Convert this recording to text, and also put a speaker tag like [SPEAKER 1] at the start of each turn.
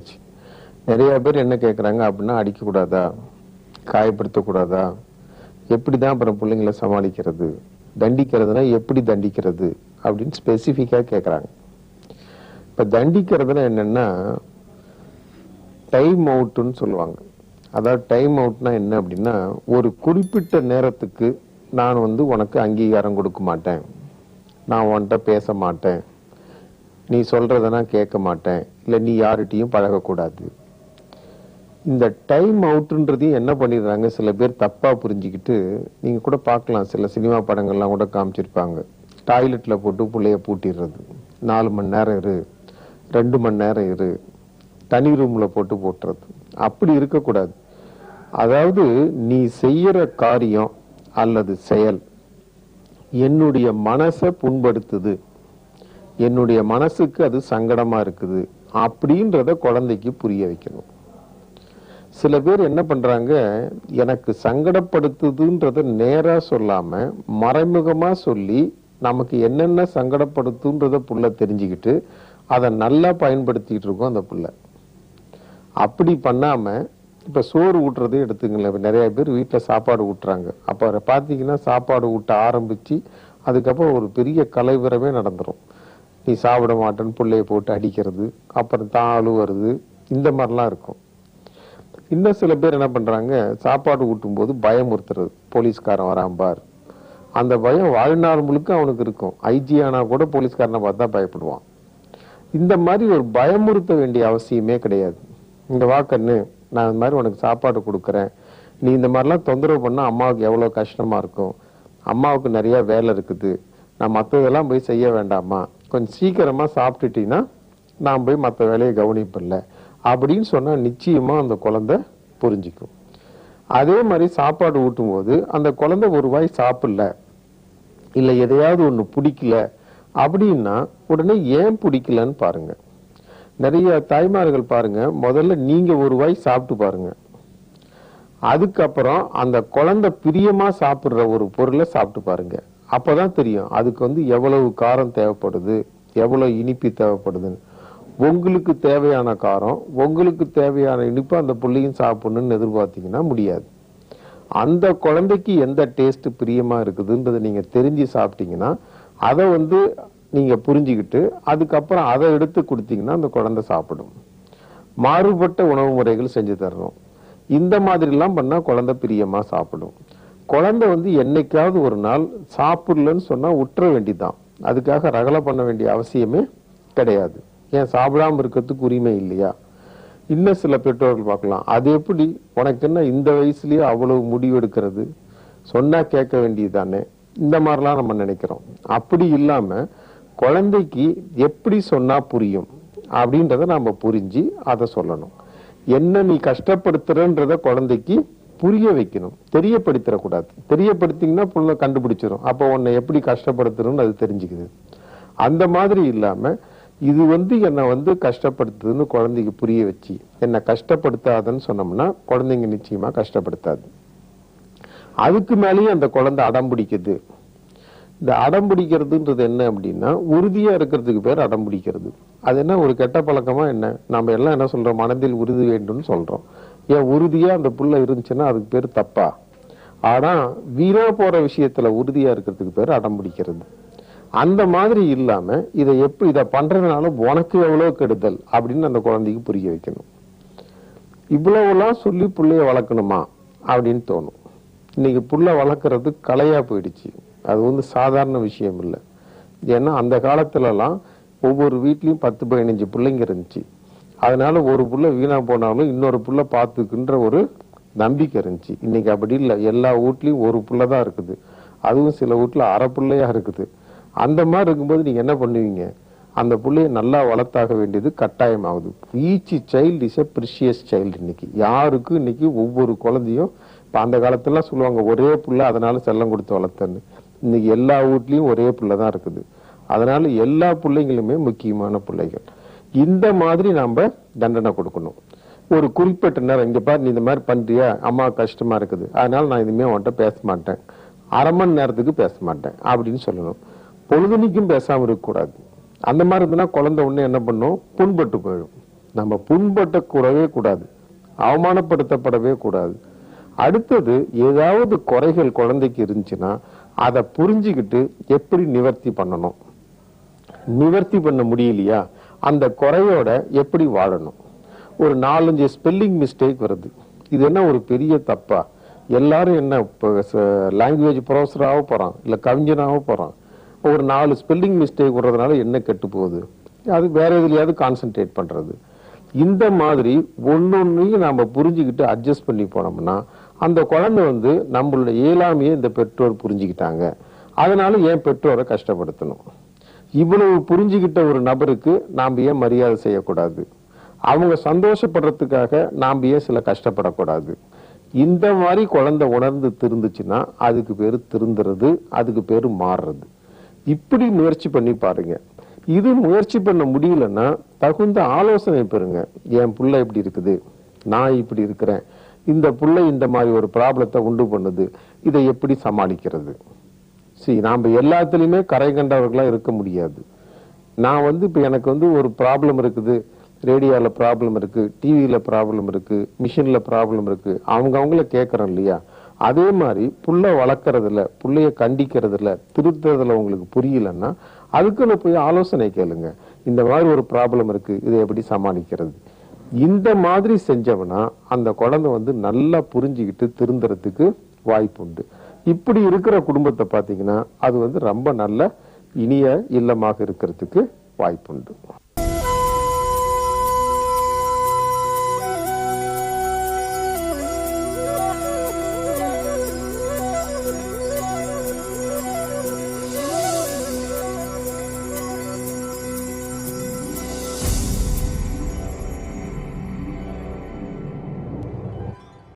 [SPEAKER 1] ஆச்சு நிறைய பேர் என்ன கேட்குறாங்க அப்படின்னா அடிக்கக்கூடாதா? காயப்படுத்தக்கூடாதா? எப்படி தான் அப்புறம் பிள்ளைங்களை சமாளிக்கிறது? தண்டிக்கிறதுனா எப்படி தண்டிக்கிறது? அப்படின்னு ஸ்பெசிஃபிக்காக கேட்குறாங்க இப்போ தண்டிக்கிறதுனா என்னன்னா டைம் அவுட்டுன்னு சொல்லுவாங்க. அதாவது டைம் அவுட்னா என்ன அப்படின்னா ஒரு குறிப்பிட்ட நேரத்துக்கு நான் வந்து உனக்கு அங்கீகாரம் கொடுக்க மாட்டேன். நான் உன்கிட்ட பேச மாட்டேன். நீ சொல்கிறத நான் கேட்க மாட்டேன். இல்லை நீ யார்கிட்டையும் பழகக்கூடாது. இந்த டைம் அவுட்டுன்றதையும் என்ன பண்ணிடுறாங்க? சில பேர் தப்பாக புரிஞ்சுக்கிட்டு நீங்கள் கூட பார்க்கலாம். சில சினிமா படங்கள்லாம் கூட காமிச்சிருப்பாங்க. டாய்லெட்டில் போட்டு பிள்ளைய பூட்டிடுறது. நாலு மணி நேரம் இரு. ரெண்டு மணி நேரம் இரு. தனி ரூமில் போட்டு போட்டுறது. அப்படி இருக்கக்கூடாது. அதாவது நீ செய்கிற காரியம் அல்லது செயல் என்னுடைய மனசை புண்படுத்துது. என்னுடைய மனசுக்கு அது சங்கடமா இருக்குது அப்படின்றத குழந்தைக்கு புரிய வைக்கணும். சில பேர் என்ன பண்றாங்க எனக்கு சங்கடப்படுத்துதுன்றத நேரா சொல்லாம மறைமுகமா சொல்லி நமக்கு என்னென்ன சங்கடப்படுத்துன்றத புள்ள தெரிஞ்சுக்கிட்டு அதை நல்லா பயன்படுத்திக்கிட்டு இருக்கோம் அந்த புள்ள. அப்படி பண்ணாம இப்ப சோறு ஊட்டுறதே எடுத்துங்களேன் நிறைய பேர் வீட்டில் சாப்பாடு ஊட்டுறாங்க. அப்ப பார்த்தீங்கன்னா பாத்தீங்கன்னா சாப்பாடு ஊட்ட ஆரம்பிச்சு அதுக்கப்புறம் ஒரு பெரிய கலைவரமே நடந்துடும் நீ சாப்பிட மாட்டேன்னு பிள்ளைய போட்டு அடிக்கிறது அப்புறம் தான் அழுவுறது இந்த மாதிரிலாம் இருக்கும். இன்னும் சில பேர் என்ன பண்ணுறாங்க சாப்பாடு ஊட்டும் போது பயமுறுத்துறது. போலீஸ்காரன் வரான் பார். அந்த பயம் வாழ்நாள் முழுக்க அவனுக்கு இருக்கும். ஐஜி ஆனால் கூட போலீஸ்காரனை பார்த்தா பயப்படுவான். இந்த மாதிரி ஒரு பயமுறுத்த வேண்டிய அவசியமே கிடையாது. இந்த வாக்கண்ணு நான் இந்த மாதிரி உனக்கு சாப்பாடு கொடுக்குறேன். நீ இந்த மாதிரிலாம் தொந்தரவு பண்ணால் அம்மாவுக்கு எவ்வளோ கஷ்டமாக இருக்கும். அம்மாவுக்கு நிறையா வேலை இருக்குது. நான் மற்றதெல்லாம் போய் செய்ய வேண்டாமா? கொஞ்சம் சீக்கிரமாக சாப்பிட்டுட்டீங்கன்னா நான் போய் மற்ற வேலையை கவனிப்பில்ல. அப்படின்னு சொன்னால் நிச்சயமாக அந்த குழந்தை புரிஞ்சுக்கும். அதே மாதிரி சாப்பாடு ஊட்டும்போது அந்த குழந்தை ஒரு வாய் சாப்பிடல இல்லை எதையாவது ஒன்று பிடிக்கல அப்படின்னா உடனே ஏன் பிடிக்கலன்னு பாருங்க. நிறைய தாய்மார்கள் பாருங்க முதல்ல நீங்கள் ஒரு வாய் சாப்பிட்டு பாருங்க. அதுக்கப்புறம் அந்த குழந்தை பிரியமாக சாப்பிட்ற ஒரு பொருளை சாப்பிட்டு பாருங்கள் அப்போதான் தெரியும். அதுக்கு வந்து எவ்வளவு காரம் தேவைப்படுது எவ்வளவு இனிப்பு தேவைப்படுதுன்னு. உங்களுக்கு தேவையான காரம் உங்களுக்கு தேவையான இனிப்பு அந்த புள்ளையும் சாப்பிடணும்னு எதிர்பார்த்தீங்கன்னா முடியாது. அந்த குழந்தைக்கு எந்த டேஸ்ட் பிரியமா இருக்குதுன்றதை நீங்க தெரிஞ்சு சாப்பிட்டீங்கன்னா அதை வந்து நீங்க புரிஞ்சுக்கிட்டு அதுக்கப்புறம் அதை எடுத்து கொடுத்தீங்கன்னா அந்த குழந்தை சாப்பிடும். மாறுபட்ட உணவு முறைகள் செஞ்சு தரணும். இந்த மாதிரிலாம் பண்ணால் குழந்தை பிரியமாக சாப்பிடும். குழந்தை வந்து என்னைக்காவது ஒரு நாள் சாப்பிடலன்னு சொன்னால் உற்ற வேண்டிதான். அதுக்காக ரகலை பண்ண வேண்டிய அவசியமே கிடையாது. ஏன் சாப்பிடாம இருக்கிறதுக்கு உரிமை இல்லையா? இன்னும் சில பெற்றோர்கள் பார்க்கலாம். அது எப்படி? உனக்கு என்ன இந்த வயசுலயே அவ்வளவு முடிவு எடுக்கிறது? சொன்னா கேட்க வேண்டியது தானே இந்த மாதிரிலாம் நம்ம நினைக்கிறோம். அப்படி இல்லாம குழந்தைக்கு எப்படி சொன்னா புரியும்? அப்படின்றத நாம புரிஞ்சு அதை சொல்லணும். என்ன நீ கஷ்டப்படுத்துறன்றத குழந்தைக்கு புரிய வைக்கணும். தெரியப்படுத்திடக்கூடாது. தெரியப்படுத்திங்கன்னா புள்ள கண்டுபிடிச்சிடும் அப்போ உன்னை எப்படி கஷ்டப்படுத்துறோம்னு அது தெரிஞ்சுக்குது. அந்த மாதிரி இல்லாம இது வந்து என்னை வந்து கஷ்டப்படுத்துதுன்னு குழந்தைக்கு புரிய வச்சு என்னை கஷ்டப்படுத்தாதன்னு சொன்னோம்னா குழந்தைங்க நிச்சயமா கஷ்டப்படுத்தாது. அதுக்கு மேலேயும் அந்த குழந்தை அடம் பிடிக்குது. இந்த அடம் பிடிக்கிறதுன்றது என்ன அப்படின்னா உறுதியா இருக்கிறதுக்கு பேர் அடம் பிடிக்கிறது. அது என்ன ஒரு கெட்ட பழக்கமா என்ன? நம்ம எல்லாம் என்ன சொல்றோம்? மனதில் உறுதி வேண்டும்னு சொல்றோம். ஏன் உறுதியா அந்த புள்ள இருந்துச்சுன்னா அதுக்கு பேர் தப்பா? ஆனா வீணாக போற விஷயத்துல உறுதியா இருக்கிறதுக்கு பேர் அடம் பிடிக்கிறது. அந்த மாதிரி இல்லாம இதை எப்படி இதை பண்ணுறதுனால உனக்கு எவ்வளவு கெடுதல் அப்படின்னு அந்த குழந்தைக்கு புரிய வைக்கணும். இவ்வளவுலாம் சொல்லி புள்ளைய வளர்க்கணுமா அப்படின்னு தோணும். இன்னைக்கு புள்ள வளர்க்கறது கலையாக போயிடுச்சு. அது வந்து சாதாரண விஷயம் இல்லை. ஏன்னா அந்த காலத்துலலாம் ஒவ்வொரு வீட்லயும் பத்து பதினஞ்சு பிள்ளைங்க இருந்துச்சு. அதனால ஒரு புள்ள வீணா போனாலும் இன்னொரு புள்ள பார்த்துக்குன்ற ஒரு நம்பிக்கை இருந்துச்சு. இன்னைக்கு அப்படி இல்லை. எல்லா வீட்லேயும் ஒரு புள்ள தான் இருக்குது. அதுவும் சில வீட்டில் அரை பிள்ளையாக இருக்குது. அந்த மாதிரி இருக்கும்போது நீங்கள் என்ன பண்ணுவீங்க? அந்த பிள்ளையை நல்லா வளர்த்தாக வேண்டியது கட்டாயமாகுது. Each child is a precious child இன்னைக்கு. யாருக்கும் இன்னைக்கு ஒவ்வொரு குழந்தையும் இப்போ அந்த காலத்துல சொல்லுவாங்க ஒரே புள்ள அதனால செல்லம் கொடுத்து வளர்த்தன்னு. இன்னைக்கு எல்லா வீட்லேயும் ஒரே புள்ள தான் இருக்குது. அதனால எல்லா பிள்ளைங்களுமே முக்கியமான பிள்ளைகள். இந்த மாதிரி நாம தண்டனை கொடுக்கணும். ஒரு குறிப்பிட்ட நேரம் இங்க பாரு நீ இந்த மாதிரி பண்றியா? அம்மா கஷ்டமா இருக்குது. அதனால நான் இனிமே உன்கிட்ட பேச மாட்டேன். அரை மணி நேரத்துக்கு பேச மாட்டேன் அப்படின்னு சொல்லணும். பொழுதுனிக்கும் பேசாம இருக்கக்கூடாது. அந்த மாதிரி இருந்ததுன்னா குழந்தை உடனே என்ன பண்ணும்? புண்பட்டு போயிடும். நம்ம புண்பட்ட கூடவே கூடாது. அவமானப்படுத்தப்படவே கூடாது. அடுத்தது ஏதாவது குறைகள் குழந்தைக்கு இருந்துச்சுன்னா அதை புரிஞ்சுக்கிட்டு எப்படி நிவர்த்தி பண்ணணும்? நிவர்த்தி பண்ண முடியலையா? அந்த குறையோட எப்படி வாழணும்? ஒரு நாலஞ்சு ஸ்பெல்லிங் மிஸ்டேக் வருது. இது என்ன ஒரு பெரிய தப்பா? எல்லாரும் என்ன இப்போ லாங்குவேஜ் ப்ரொஃபஸராக போகிறான் இல்லை கவிஞனாக போகிறான் ஒரு நாலு ஸ்பெல்லிங் மிஸ்டேக் விடுறதுனால என்ன கெட்டு போகுது? அது வேற எதுலையாவது கான்சென்ட்ரேட் பண்ணுறது இந்த மாதிரி ஒன்னொன்னையும் நாம் புரிஞ்சுக்கிட்டு அட்ஜஸ்ட் பண்ணி போனோம்னா அந்த குழந்தை வந்து நம்மளுடைய இயலாமையை இந்த பெற்றோர் புரிஞ்சுக்கிட்டாங்க. அதனால ஏன் பெற்றோரை கஷ்டப்படுத்தணும்? இவ்வளவு புரிஞ்சுக்கிட்ட ஒரு நபருக்கு நாம் ஏன் மரியாதை செய்யக்கூடாது? அவங்க சந்தோஷப்படுறதுக்காக நாம் ஏன் சில கஷ்டப்படக்கூடாது? இந்த மாதிரி குழந்தை உணர்ந்து திருந்துச்சுன்னா அதுக்கு பேர் திருந்துறது அதுக்கு பேர் மாறுறது. இப்படி முயற்சி பண்ணி பாருங்க. இது முயற்சி பண்ண முடியலன்னா தகுந்த ஆலோசனை பெறுங்க. என் புள்ள இப்படி இருக்குது நான் இப்படி இருக்கிறேன். இந்த புள்ள இந்த மாதிரி ஒரு ப்ராப்ளத்தை உண்டு பண்ணுது. இதை எப்படி சமாளிக்கிறது? சரி நாம் எல்லாத்துலேயுமே கரை கண்டவர்களா இருக்க முடியாது. நான் வந்து இப்போ எனக்கு வந்து ஒரு ப்ராப்ளம் இருக்குது. ரேடியோவில் ப்ராப்ளம் இருக்கு டிவியில ப்ராப்ளம் இருக்கு மிஷினில் ப்ராப்ளம் இருக்கு. அவங்க அவங்கள கேட்கறோம் இல்லையா? அதே மாதிரி புள்ள வளர்க்குறதுல புள்ளைய கண்டிக்கிறதுல திருத்துறதுல உங்களுக்கு புரியலன்னா அதுக்குன்னு போய் ஆலோசனை கேளுங்க. இந்த மாதிரி ஒரு ப்ராப்ளம் இருக்கு இதை எப்படி சமாளிக்கிறது? இந்த மாதிரி செஞ்சவனா அந்த குழந்தை வந்து நல்லா புரிஞ்சுக்கிட்டு திருந்துறதுக்கு வாய்ப்பு உண்டு இப்படி இருக்கிற குடும்பத்தை பார்த்தீங்கன்னா அது வந்து ரொம்ப நல்ல இனிய இல்லமாக இருக்கிறதுக்கு வாய்ப்புண்டு.